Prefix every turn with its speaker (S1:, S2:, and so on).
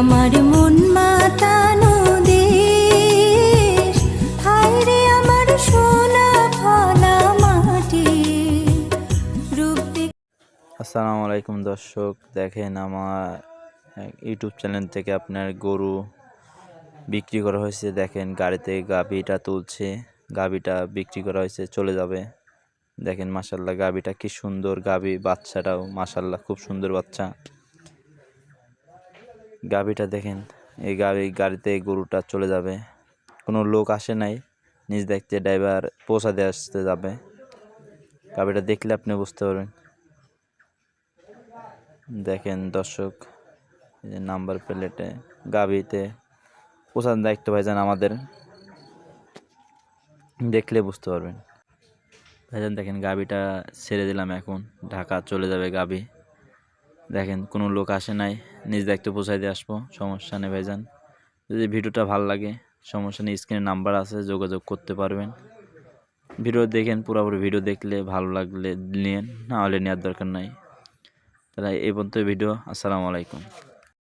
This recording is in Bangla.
S1: আমার মন মাতানো দেশ হায় রে আমার সোনা মাটি
S2: আসসালামু আলাইকুম দর্শক, দেখেন আমার ইউটিউব চ্যানেল থেকে আপনার গরু বিক্রি করা হয়েছে। দেখেন গাড়িতে গাভিটা তুলছে, গাভিটা বিক্রি করা হয়েছে, চলে যাবে। দেখেন মাসাল্লাহ গাভিটা কি সুন্দর, গাভি বাচ্চাটাও মাসাল্লাহ খুব সুন্দর বাচ্চা। গাভিটা দেখেন, এই গাভি, গাড়িতে গরুটা চলে যাবে। কোনো লোক আসে নাই, নিজ দেখতে ড্রাইভার পৌঁছাতে আসতে যাবে। গাভিটা দেখলে আপনি বুঝতে পারবেন। দেখেন দর্শক যে নাম্বার প্লেটে গাবিতে পোষার দায়িত্ব ভাইজান আমাদের। দেখলে বুঝতে পারবেন। ভাইজান দেখেন গাবিটা ছেড়ে দিলাম এখন, ঢাকা চলে যাবে গাবি দেখেন কোনো লোক আসে নাই। নিজ দায়িত্ব পৌঁছাই দিয়ে আসব, সমস্যা নেই ভাইজান। যদি ভিডিওটা ভালো লাগে, সমস্যা নেই স্ক্রিনে নাম্বার আছে, যোগাযোগ করতে পারবেন। ভিডিও দেখেন, পুরোপুরি ভিডিও দেখলে, ভালো লাগলে নিন না হলে নেওয়ার দরকার নাই। তাহলে এই পর্যন্ত ভিডিও, আসসালামু আলাইকুম।